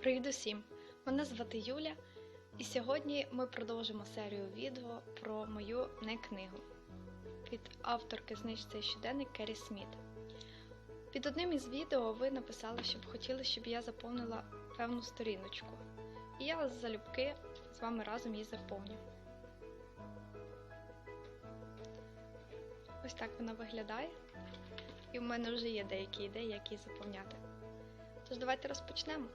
Привіт усім! Мене звати Юля, і сьогодні ми продовжимо серію відео про мою не книгу від авторки знижця щоденник Керрі Сміт. Під одним із відео ви написали, щоб хотіли, щоб я заповнила певну сторіночку. І я залюбки з вами разом її заповню. Ось так вона виглядає. І в мене вже є деякі ідеї, як її заповняти. Тож давайте розпочнемо.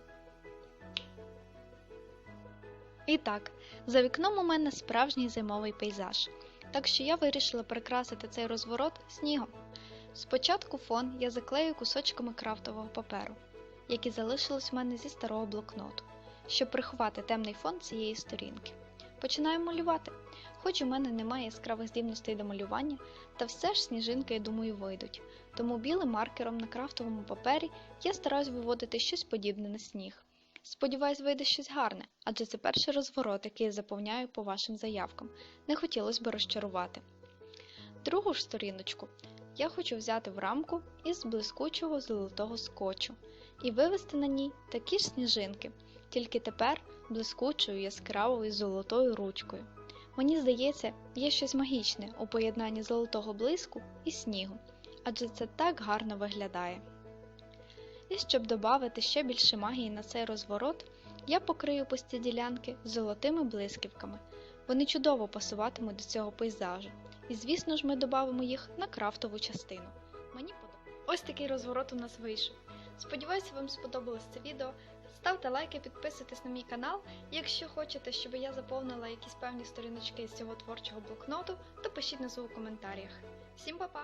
І так, за вікном у мене справжній зимовий пейзаж, так що я вирішила прикрасити цей розворот снігом. Спочатку фон я заклею кусочками крафтового паперу, які залишились в мене зі старого блокноту, щоб приховати темний фон цієї сторінки. Починаю малювати. Хоч у мене немає яскравих здібностей до малювання, та все ж сніжинки, я думаю, вийдуть. Тому білим маркером на крафтовому папері я стараюсь виводити щось подібне на сніг. Сподіваюсь, вийде щось гарне, адже це перший розворот, який я заповняю по вашим заявкам. Не хотілося б розчарувати. Другу ж сторіночку я хочу взяти в рамку із блискучого золотого скотчу і вивести на ній такі ж сніжинки, тільки тепер блискучою яскравою золотою ручкою. Мені здається, є щось магічне у поєднанні золотого блиску і снігу, адже це так гарно виглядає. І щоб додати ще більше магії на цей розворот, я покрию пусті ділянки золотими блисківками. Вони чудово пасуватимуть до цього пейзажу. І звісно ж, ми додамо їх на крафтову частину. Мені подобається. Ось такий розворот у нас вийшов. Сподіваюся, вам сподобалось це відео. Ставте лайки, підписуйтесь на мій канал. Якщо хочете, щоб я заповнила якісь певні сторіночки з цього творчого блокноту, то пишіть назву у коментарях. Всім па-па!